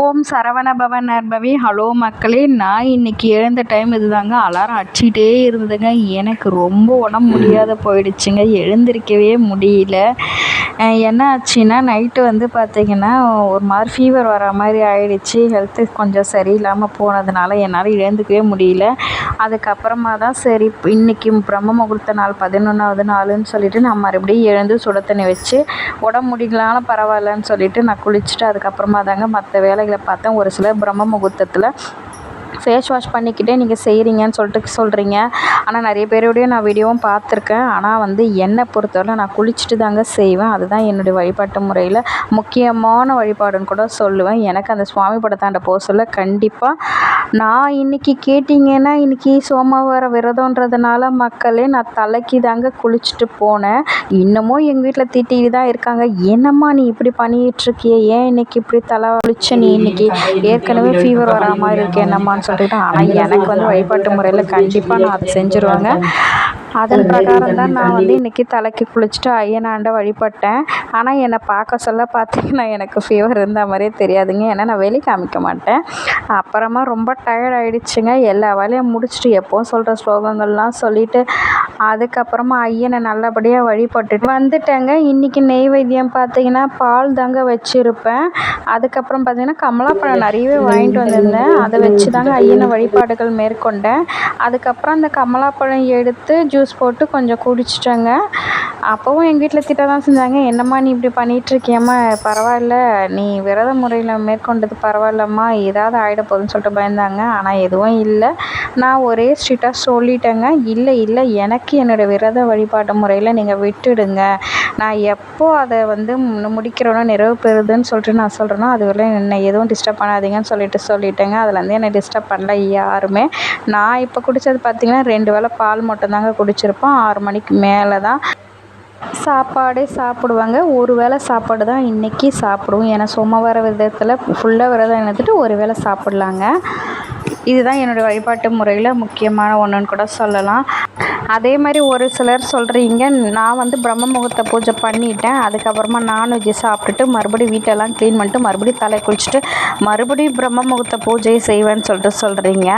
ஓம் சரவண பவன் நர்பவி ஹலோ மக்களே. நான் இன்னைக்கு எழுந்த டைம் இதுதாங்க. அலாரம் அடிச்சிட்டே இருந்ததுங்க. எனக்கு ரொம்ப உடம்பு முடியாத போயிடுச்சுங்க. எழுந்திருக்கவே முடியல. என்ன ஆச்சுன்னா நைட்டு வந்து பார்த்திங்கன்னா ஒரு மாதிரி ஃபீவர் வர மாதிரி ஆயிடுச்சு. ஹெல்த்து கொஞ்சம் சரியில்லாமல் போனதுனால என்னால் எழுந்துக்கவே முடியல. அதுக்கப்புறமா தான் சரி இன்றைக்கி பிரம்ம முகூர்த்த நாள் பதினொன்றாவது நாளுன்னு சொல்லிட்டு நான் மறுபடியும் எழுந்து சுட தண்ணி வச்சு உடம்பு முடியலனாலும் பரவாயில்லன்னு சொல்லிட்டு நான் குளிச்சுட்டு அதுக்கப்புறமா தாங்க மற்ற வேலை வேலைகளை பார்த்தேன் ஒரு சிலர் பிரம்ம முகூர்த்தத்தில் ஃபேஸ் வாஷ் பண்ணிக்கிட்டே நீங்கள் செய்கிறீங்கன்னு சொல்லிட்டு சொல்கிறீங்க ஆனால் நிறைய பேருடைய நான் வீடியோவும் பார்த்துருக்கேன். ஆனால் வந்து என்னை பொறுத்தவரை நான் குளிச்சுட்டு தாங்க செய்வேன். அதுதான் என்னுடைய வழிபாட்டு முறையில் முக்கியமான வழிபாடுன்னு கூட சொல்லுவேன். எனக்கு அந்த சுவாமி படத்தாண்ட போக சொல்ல கண்டிப்பாக நான் இன்னைக்கு கேட்டிங்கன்னா இன்னைக்கு சோமவார விரதன்றதுனால மக்களே நான் தலைக்கு தாங்க குளிச்சுட்டு போனேன். இன்னமும் எங்கள் வீட்டில் திட்டிகிட்டு தான் இருக்காங்க. என்னம்மா நீ இப்படி பண்ணிகிட்ருக்கிய ஏன் இன்னைக்கு இப்படி தலை குளிச்ச நீ இன்னைக்கு ஏற்கனவே ஃபீவர் வரா மாதிரி இருக்கு என்னம்மான்னு சொல்லிட்டு ஆனால் எனக்கு வந்து வழிபாட்டு முறையில் கண்டிப்பாக நான் அதை செஞ்சுருவாங்க. அதன் பிரகாரம் தான் நான் வந்து இன்றைக்கி தலைக்கு குளிச்சுட்டு ஐயனாண்ட வழிபட்டேன். ஆனால் என்னை பார்க்க சொல்ல பார்த்தீங்கன்னா எனக்கு ஃபீவர் இருந்த மாதிரியே தெரியாதுங்க. ஏன்னா நான் வெளி காமிக்க மாட்டேன். அப்புறமா ரொம்ப டயர்ட் ஆகிடுச்சுங்க எல்லா வேலையும் முடிச்சுட்டு எப்போவும் சொல்கிற ஸ்லோகங்கள்லாம் சொல்லிவிட்டு அதுக்கப்புறமா ஐயனை நல்லபடியாக வழிபட்டுட்டு வந்துட்டேங்க. இன்றைக்கி நெய்வேத்தியம் பார்த்தீங்கன்னா பால் தாங்க வச்சுருப்பேன். அதுக்கப்புறம் பார்த்தீங்கன்னா கமலாப்பழம் நிறையவே வாங்கிட்டு வந்திருந்தேன். அதை வச்சு தாங்க ஐயனை வழிபாடுகள் மேற்கொண்டேன். அதுக்கப்புறம் அந்த கமலாப்பழம் எடுத்து ஜூஸ் போட்டு கொஞ்சம் குடிச்சிட்டேங்க. அப்போவும் எங்கள் வீட்டில் திட்ட தான் செஞ்சாங்க. என்னம்மா நீ இப்படி பண்ணிகிட்ருக்கியம்மா பரவாயில்ல. நீ விரத முறையில் மேற்கொண்டது பரவாயில்லம்மா. ஏதாவது ஆகிட போகுதுன்னு சொல்லிட்டு பயந்தாங்க. ஆனால் எதுவும் இல்லை. நான் ஒரே ஸ்ட்ரிக்டாக சொல்லிட்டேங்க. இல்லை இல்லை எனக்கு என்னோடய விரத வழிபாட்டு முறையில் நீங்கள் விட்டுடுங்க. நான் எப்போ அதை வந்து முடிக்கிறேனோ நிறைவு பெறுதுன்னு சொல்லிட்டு நான் சொல்கிறேனோ அது வரையிலும் என்னை எதுவும் டிஸ்டர்ப் பண்ணாதீங்கன்னு சொல்லிட்டு சொல்லிட்டேங்க. அதுலேருந்து என்னை டிஸ்டர்ப் பண்ணல யாருமே. நான் இப்போ குடித்தது பார்த்திங்கன்னா ரெண்டு வேளை பால் மட்டும்தாங்க குடிச்சிருப்போம். ஆறு மணிக்கு மேலே தான் சாப்பாடே சாப்பிடுவாங்க. ஒரு வேளை சாப்பாடு தான் இன்றைக்கி சாப்பிடுவோம். ஏன்னா சோமவார விரதத்தில் ஃபுல்லாக விரதம் இருந்துட்டு ஒரு வேளை சாப்பிட்லாங்க. இதுதான் என்னுடைய வழிபாட்டு முறையில் முக்கியமான ஒன்றுன்னு கூட சொல்லலாம். அதே மாதிரி ஒரு சிலர் சொல்கிறீங்க நான் வந்து பிரம்ம முகூர்த்த பூஜை பண்ணிட்டேன் அதுக்கப்புறமா நான்வெஜ்ஜு சாப்பிட்டுட்டு மறுபடியும் வீட்டெல்லாம் க்ளீன் பண்ணிட்டு மறுபடியும் தலை குளிச்சுட்டு மறுபடியும் பிரம்ம முகூர்த்த பூஜையை செய்வேன்னு சொல்லிட்டு சொல்கிறீங்க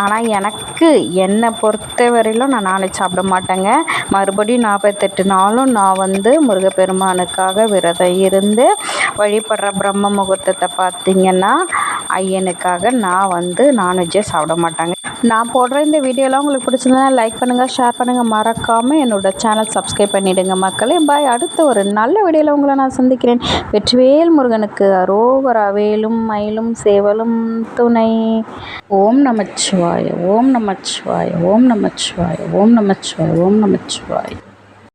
ஆனால் எனக்கு என்னை பொறுத்த வரையிலும் நான் நான்வெஜ் சாப்பிட மாட்டேங்க. மறுபடியும் நாற்பத்தெட்டு நாளும் நான் வந்து முருகப்பெருமானுக்காக விரதம் இருந்து வழிபடுற பிரம்ம முகூர்த்தத்தை பார்த்திங்கன்னா ஐயனுக்காக நான் வந்து நான்வெஜ்ஜே சாப்பிட மாட்டாங்க. நான் போடுற இந்த வீடியோலாம் உங்களுக்கு பிடிச்சிருந்தா லைக் பண்ணுங்கள் ஷேர் பண்ணுங்கள் மறக்காமல் என்னோட சேனல் சப்ஸ்கிரைப் பண்ணிவிடுங்க மக்களே. பாய் அடுத்த ஒரு நல்ல வீடியோவில் உங்களை நான் சந்திக்கிறேன். வெற்றிவேல் முருகனுக்கு அரோவர் வேலும் மயிலும் சேவலும் துணை. ஓம் நமச்சிவாய ஓம் நமச்சிவாய ஓம் நமச்சிவாய ஓம் நமச்சிவாய ஓம் நமச்சிவாய.